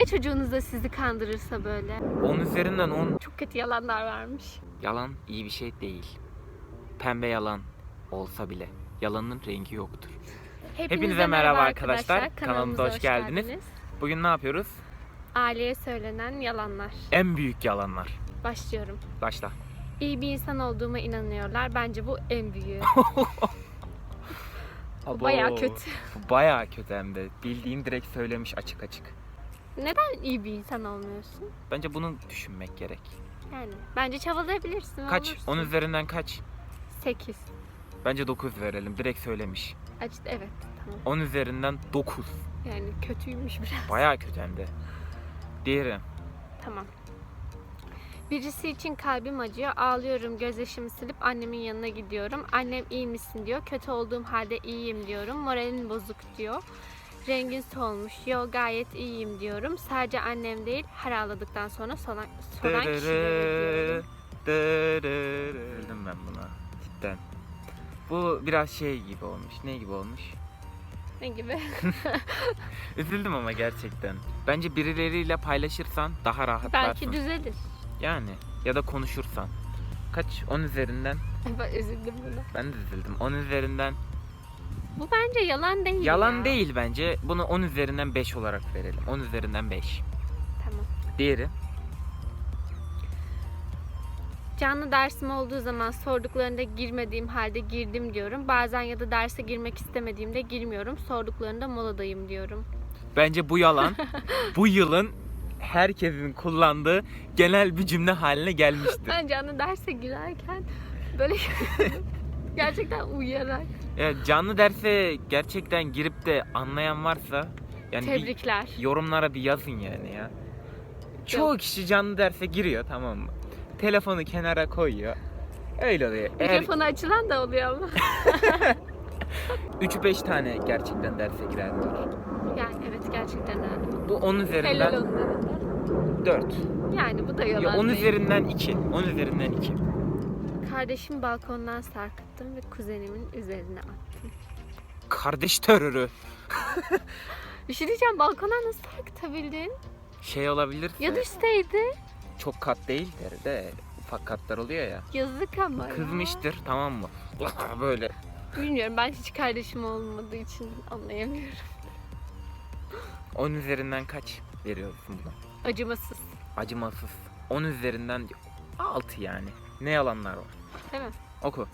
Ya çocuğunuz da sizi kandırırsa böyle. 10 üzerinden 10 Çok kötü yalanlar vermiş. yalan iyi bir şey değil. Pembe yalan olsa bile yalanın rengi yoktur. Hepinize merhaba arkadaşlar. Kanalımıza hoş geldiniz. Bugün ne yapıyoruz? Aileye söylenen yalanlar. En büyük yalanlar. Başlıyorum. Başla. İyi bir insan olduğuma inanıyorlar. Bence bu en büyüğü. Bu bayağı kötü. Bayağı kötü hem de. Bildiğin direkt söylemiş açık açık. Neden iyi bir insan olmuyorsun? Bence bunu düşünmek gerek. Yani bence çabalayabilirsin. Kaç? olursun. 10 üzerinden kaç? 8. Bence 9 verelim. Direkt söylemiş. Açtı evet tamam. 10 üzerinden 9. Yani kötüymüş biraz. Bayağı kötü hem de. Diğeri. Tamam. Birisi için kalbim acıyor. Ağlıyorum, gözyaşımı silip annemin yanına gidiyorum. Annem iyi misin diyor. Kötü olduğum halde iyiyim diyorum. Moralin bozuk diyor. Rengin solmuş. Yo gayet iyiyim diyorum. Sadece annem değil, her ağladıktan sonra soran, soran kişilere diyorum. Üzüldüm ben buna. Cidden. Bu biraz şey gibi olmuş. Ne gibi olmuş? Ne gibi? Üzüldüm ama gerçekten. Bence birileriyle paylaşırsan daha rahatlarsın. Belki düzelir. Yani ya da konuşursan. Kaç? 10 üzerinden. Ben üzüldüm buna. Ben de üzüldüm. 10 üzerinden. Bu bence yalan değil Yalan ya. değil bence. Bunu 10 üzerinden 5 olarak verelim. 10 üzerinden 5. Tamam. Diğeri. Canlı dersim olduğu zaman sorduklarında girmediğim halde girdim diyorum. Bazen ya da derse girmek istemediğimde girmiyorum. Sorduklarında moladayım diyorum. Bence bu yalan bu yılın herkesin kullandığı genel bir cümle haline gelmiştir. Ben canlı derse girerken böyle gerçekten uyuyarak. Ya canlı derse gerçekten girip de anlayan varsa yani bir Tebrikler. yorumlara bir yazın yani ya. Çoğu kişi canlı derse giriyor tamam mı? Telefonu kenara koyuyor. Öyle oluyor. Eğer Mikrofonu açılan da oluyor ama. 3-5 tane gerçekten derse giren var. Yani evet gerçekten öyle. Bu 10 Helal üzerinden da. 4. Yani bu da Ya yalan 10 değil. üzerinden 2. 10 üzerinden 2. Kardeşimi balkondan sarkıttım ve kuzenimin üzerine attım. Kardeş terörü. Bir şey diyeceğim balkona nasıl sarkıtabildin? Şey olabilir. Ya düşseydi? çok kat değildir de ufak katlar oluyor ya. Yazık ama ya. Kızmıştır tamam mı? Böyle Bilmiyorum ben hiç kardeşim olmadığı için anlayamıyorum. 10 üzerinden kaç veriyorsun buna? Acımasız. Acımasız. 10 üzerinden 6 yani. Ne yalanlar var. Değil mi? Oku.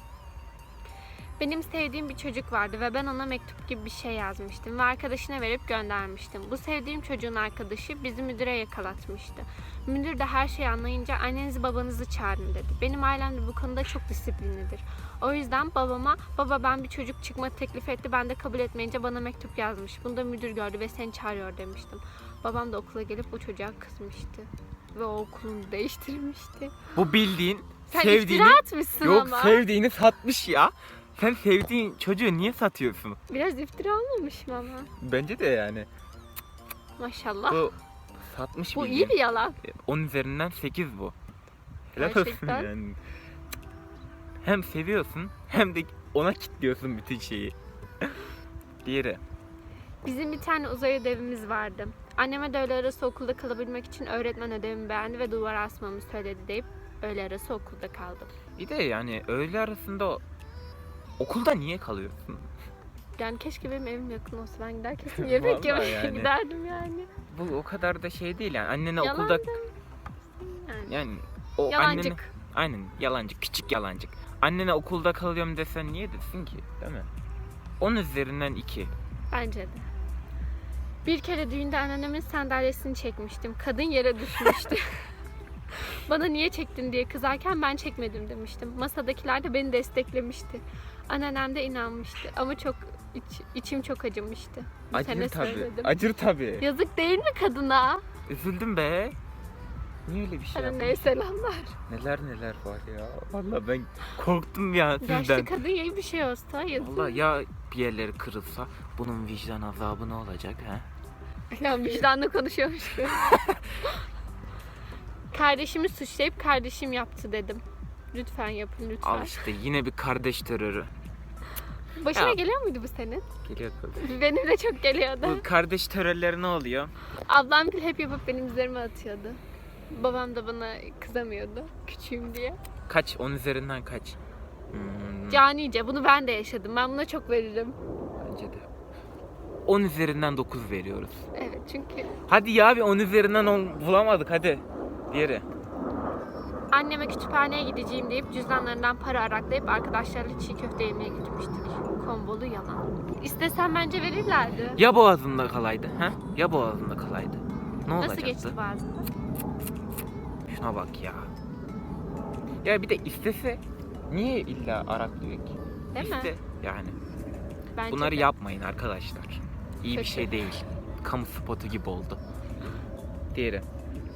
Benim sevdiğim bir çocuk vardı ve ben ona mektup gibi bir şey yazmıştım ve arkadaşına verip göndermiştim. Bu sevdiğim çocuğun arkadaşı bizi müdüre yakalatmıştı. Müdür de her şeyi anlayınca annenizi babanızı çağırın dedi. Benim ailem de bu konuda çok disiplinlidir. O yüzden babama baba ben bir çocuk çıkma teklif etti ben de kabul etmeyince bana mektup yazmış. Bunu da müdür gördü ve seni çağırıyor demiştim. Babam da okula gelip o çocuğa kızmıştı. Ve o okulunu değiştirmişti. Bu bildiğin Sen sevdiğini iftira atmışsın yok ama. sevdiğini satmış ya. Sen sevdiğin çocuğu niye satıyorsun? Biraz iftira olmamış mı ama? Bence de yani. Maşallah. Bu satmış Bu bildiğin. iyi bir yalan. 10 üzerinden 8 bu. Helal Gerçekten. olsun yani. Hem seviyorsun hem de ona kitliyorsun bütün şeyi. Diğeri. Bizim bir tane uzay ödevimiz vardı. Anneme de öğle arası okulda kalabilmek için öğretmen ödevimi beğendi ve duvara asmamı söyledi deyip öğle arası okulda kaldım. Bir de yani öğle arasında okulda niye kalıyorsun? Yani keşke benim evim yakın olsa ben gider kesin yemek Vallahi yemeye yani. giderdim yani. Bu o kadar da şey değil yani. Annene Yalan okulda da- Yani. yani o annene Yalancık. aynen yalancık küçük yalancık. Annene okulda kalıyorum desen niye desin ki değil mi? 10 üzerinden 2. Bence de. Bir kere düğünde anneannemin sandalyesini çekmiştim. Kadın yere düşmüştü. Bana niye çektin diye kızarken ben çekmedim demiştim. Masadakiler de beni desteklemişti. Anneannem de inanmıştı ama çok iç- içim çok acımıştı. Sene Acır tabii. söyledim. Acır tabii. Yazık değil mi kadına? Üzüldüm be. Niye öyle bir şey yaptın? Anneye selamlar. Neler neler var ya. Vallahi ben korktum ya Yaşlı sizden. kadın ya bir şey olsa yazık. Vallahi ya bir yerleri kırılsa bunun vicdan azabı ne olacak ha? Ya vicdanla konuşuyormuş gibi. Kardeşimi suçlayıp kardeşim yaptı dedim. Lütfen yapın lütfen. Al işte yine bir kardeş terörü. Başına Ya. geliyor muydu bu senin? Geliyor tabii. Benim de çok geliyordu. Bu kardeş terörleri ne oluyor? Ablam bile hep yapıp benim üzerime atıyordu. Babam da bana kızamıyordu küçüğüm diye. Kaç? 10 üzerinden kaç? Hmm, Canice bunu ben de yaşadım. Ben buna çok veririm. bence de. 10 üzerinden 9 veriyoruz. Evet çünkü Hadi ya bir 10 üzerinden 10 bulamadık hadi. Diğeri. anneme kütüphaneye gideceğim deyip cüzdanlarından para araklayıp arkadaşlarla çiğ köfte yemeye gitmiştik. Kombolu yalan. İstesem bence verirlerdi. Ya boğazında kalaydı? ha? Ya boğazında kalaydı? Ne Nasıl olacaktı? geçti boğazında? Şuna bak ya. Ya bir de istese niye illa araklıyor ki? Değil mi? İste yani. Bence Bunları de. yapmayın arkadaşlar. İyi bir Kötü. şey değil. Kamu spotu gibi oldu. Diğeri.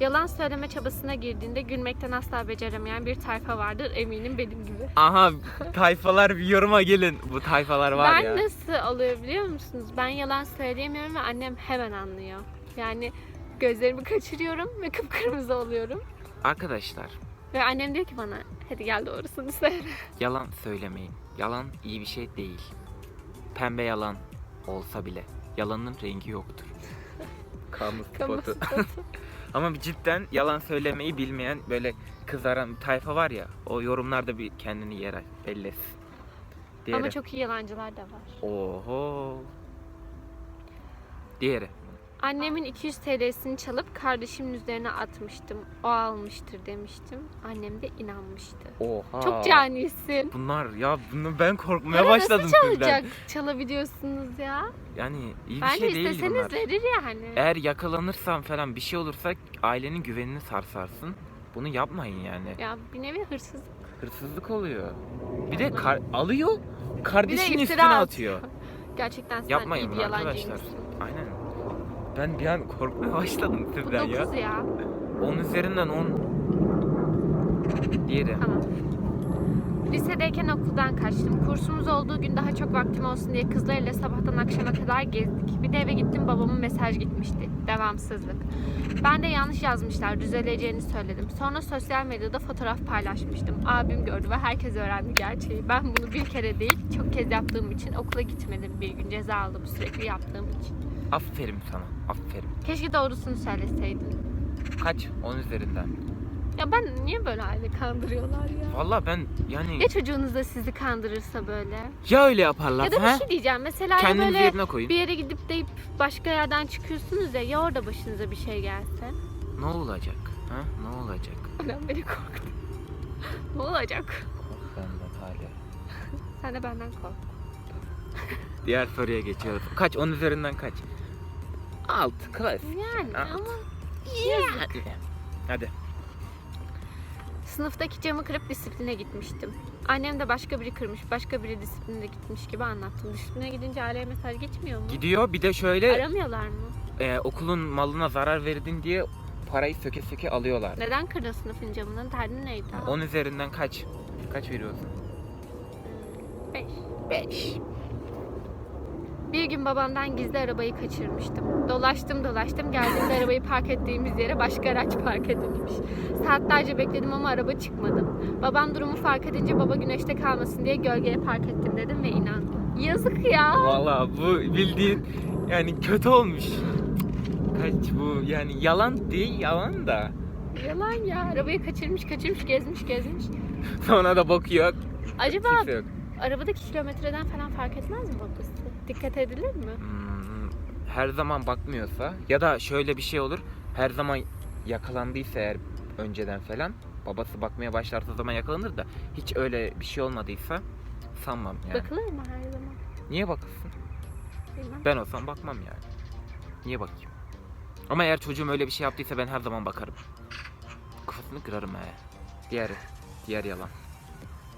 Yalan söyleme çabasına girdiğinde gülmekten asla beceremeyen bir tayfa vardır eminim benim gibi. Aha tayfalar bir yoruma gelin. Bu tayfalar var ben ya. nasıl oluyor biliyor musunuz? Ben yalan söyleyemiyorum ve annem hemen anlıyor. Yani gözlerimi kaçırıyorum ve kıpkırmızı oluyorum. Arkadaşlar Ve annem diyor ki bana hadi gel doğrusunu söyle. yalan söylemeyin. Yalan iyi bir şey değil. Pembe yalan olsa bile yalanın rengi yoktur. Kamu Kamu spotu. Ama cidden yalan söylemeyi bilmeyen böyle kızaran tayfa var ya o yorumlarda bir kendini yer belli etsin. Diğeri. Ama çok iyi yalancılar da var. Oho. Diğeri. Annemin 200 TL'sini çalıp kardeşimin üzerine atmıştım. O almıştır demiştim. Annem de inanmıştı. Oha. Çok canisin. Bunlar ya bunu ben korkmaya Para başladım nasıl çalacak, çalabiliyorsunuz ya? Yani iyi bir Bence şey değil isteseniz bunlar. verir yani. Eğer yakalanırsan falan bir şey olursa ailenin güvenini sarsarsın. Bunu yapmayın yani. Ya bir nevi hırsızlık. Hırsızlık oluyor. Bir de kar- alıyor kardeşinin iftira üstüne atıyor. atıyor. Gerçekten sen Yapmayın iyi bir bunu arkadaşlar. yalancıymışsın. Aynen. Ben bir an korkmaya başladım Bu sizden ya. 9 ya. 10 üzerinden 10. Diğeri. Tamam. Lisedeyken okuldan kaçtım. Kursumuz olduğu gün daha çok vaktim olsun diye kızlarıyla sabahtan akşama kadar gezdik. Bir de eve gittim babamın mesaj gitmişti. Devamsızlık. Ben de yanlış yazmışlar. Düzeleceğini söyledim. Sonra sosyal medyada fotoğraf paylaşmıştım. Abim gördü ve herkes öğrendi gerçeği. Ben bunu bir kere değil çok kez yaptığım için okula gitmedim bir gün. Ceza aldım sürekli yaptığım için. Aferin sana. Aferin. Keşke doğrusunu söyleseydin. Kaç? 10 üzerinden. Ya ben niye böyle aile kandırıyorlar ya? Valla ben yani Ya çocuğunuz da sizi kandırırsa böyle? ya öyle yaparlar Ya da bir şey diyeceğim. Mesela ya Kendinizi böyle yerine koyun. bir yere gidip deyip başka yerden çıkıyorsunuz ya ya orada başınıza bir şey gelse. Ne olacak? Ha? Ne olacak? Anam beni korktu. ne olacak? Ben de hala. Sen de benden kork. Diğer soruya geçiyoruz. Kaç? 10 üzerinden kaç? 6. Klasik. Yani Alt. ama Hadi. Hadi. sınıftaki camı kırıp disipline gitmiştim. Annem de başka biri kırmış, başka biri disipline gitmiş gibi anlattım. Disipline gidince aileye mesaj geçmiyor mu? Gidiyor bir de şöyle Aramıyorlar mı? e, okulun malına zarar verdin diye parayı söke söke alıyorlar. Neden kırdın sınıfın camını? Derdin neydi? 10 üzerinden kaç? Kaç veriyorsun? 5. 5. Bir gün babamdan gizli arabayı kaçırmıştım. Dolaştım dolaştım geldiğimde arabayı park ettiğimiz yere başka araç park edilmiş. Saatlerce bekledim ama araba çıkmadı. Babam durumu fark edince baba güneşte kalmasın diye gölgeye park ettim dedim ve inandım. Yazık ya. Valla bu bildiğin yani kötü olmuş. Kaç bu yani yalan değil yalan da. Yalan ya. Arabayı kaçırmış kaçırmış gezmiş gezmiş. Sonra da bakıyor Acaba kimse yok. arabadaki kilometreden falan fark etmez mi babası? Dikkat edilir mi? Hmm, her zaman bakmıyorsa ya da şöyle bir şey olur. Her zaman yakalandıysa eğer önceden falan babası bakmaya başlarsa zaman yakalanır da hiç öyle bir şey olmadıysa sanmam yani. Bakılır mı her zaman? Niye bakılsın? Bilmem. Ben olsam bakmam yani. Niye bakayım? Ama eğer çocuğum öyle bir şey yaptıysa ben her zaman bakarım. Kafasını kırarım he. Diğer, diğer yalan.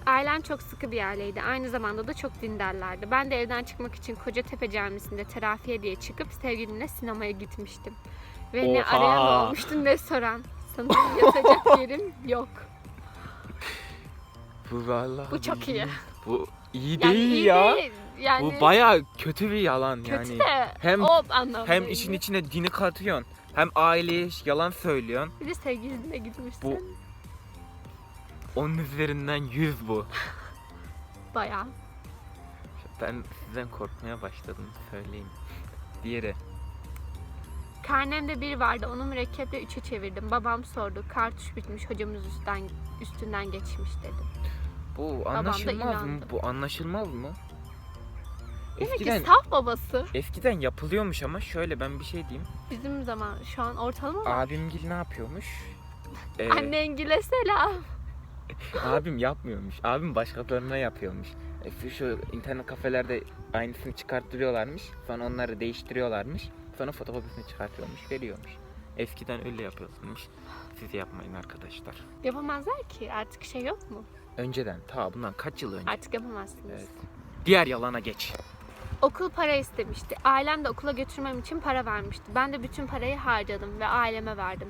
Ailem çok sıkı bir aileydi. Aynı zamanda da çok dindarlardı. Ben de evden çıkmak için Kocatepe Camisi'nde terafiye diye çıkıp sevgilimle sinemaya gitmiştim. Ve ne Oha! arayan olmuştu ne soran. Sanırım yatacak yerim yok. Bu vallahi Bu çok iyi. Bu iyi Yani değil iyi ya. değil. Yani Bu baya kötü bir yalan kötü yani. de hem- o. Hem işin içine dini katıyorsun. Hem aileye yalan söylüyorsun. Bir de sevgilinle gitmişsin. Bu- Onun üzerinden 100 bu. Bayağı. Ben sizden korkmaya başladım söyleyeyim. Diğeri. Karnemde bir vardı. Onu mürekkeple 3'e çevirdim. Babam sordu. Kartuş bitmiş. Hocamız üstten üstünden geçmiş dedi. Bu da anlaşılmaz mı? inandı. Bu anlaşılmaz mı? Demek Eskiden ki saf babası. eskiden yapılıyormuş ama şöyle ben bir şey diyeyim. Bizim zaman şu an ortalama mı? Abimgil ne yapıyormuş? Ee, Annengile selam. abim yapmıyormuş. Abim başkalarına yapıyormuş. E, şu- internet kafelerde aynısını çıkarttırıyorlarmış. Sonra onları değiştiriyorlarmış. Sonra fotokopisini çıkartıyormuş, veriyormuş. Eskiden öyle yapıyorsunuz. Siz yapmayın arkadaşlar. Yapamazlar ki. Artık şey yok mu? Önceden, ta bundan kaç yıl önce. Artık yapamazsınız. Evet. Diğer yalana geç. Okul para istemişti. Ailem de okula götürmem için para vermişti. Ben de bütün parayı harcadım ve aileme verdim.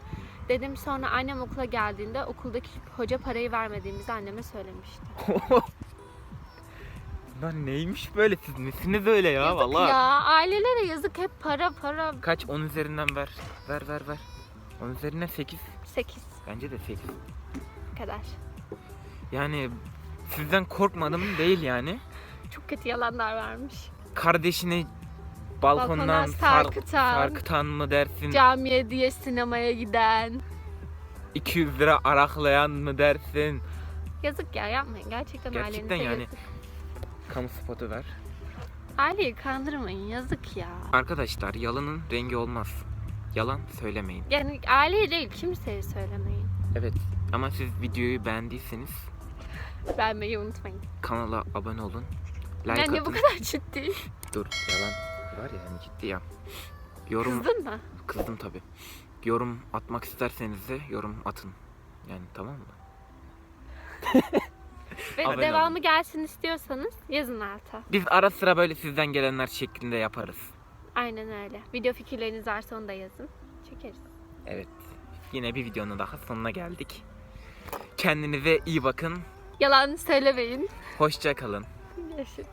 Dedim sonra annem okula geldiğinde okuldaki hoca parayı vermediğimizi anneme söylemişti. Lan neymiş böyle siz nesiniz öyle ya yazık vallahi. ya ailelere yazık hep para para. Kaç 10 üzerinden ver. Ver ver ver. 10 üzerinden 8. 8 Bence de 8. kadar. Yani sizden korkmadım değil yani. Çok kötü yalanlar vermiş. Kardeşini balkondan Balkondan sar- sarkıtan. sarkıtan mı dersin? Camiye diye sinemaya giden. 200 lira araklayan mı dersin? Yazık ya yapmayın gerçekten, Gerçekten yani. yazık. Kamu spotu ver. Aileyi kandırmayın yazık ya. Arkadaşlar yalanın rengi olmaz. Yalan söylemeyin. Yani aileye değil kimseye söylemeyin. Evet ama siz videoyu beğendiyseniz Beğenmeyi unutmayın. kanala abone olun. Like yani atın. bu kadar ciddi. Dur yalan var ya yani ciddi ya. Yorum Kızdın mı? kızdım tabi. Yorum atmak isterseniz de yorum atın. Yani tamam mı? Ve Abone devamı gelsin istiyorsanız yazın alta. Biz ara sıra böyle sizden gelenler şeklinde yaparız. Aynen öyle. Video fikirleriniz varsa onu da yazın. Çekeriz. Evet. Yine bir videonun daha sonuna geldik. Kendinize iyi bakın. Yalan söylemeyin. Hoşça kalın. Görüşürüz.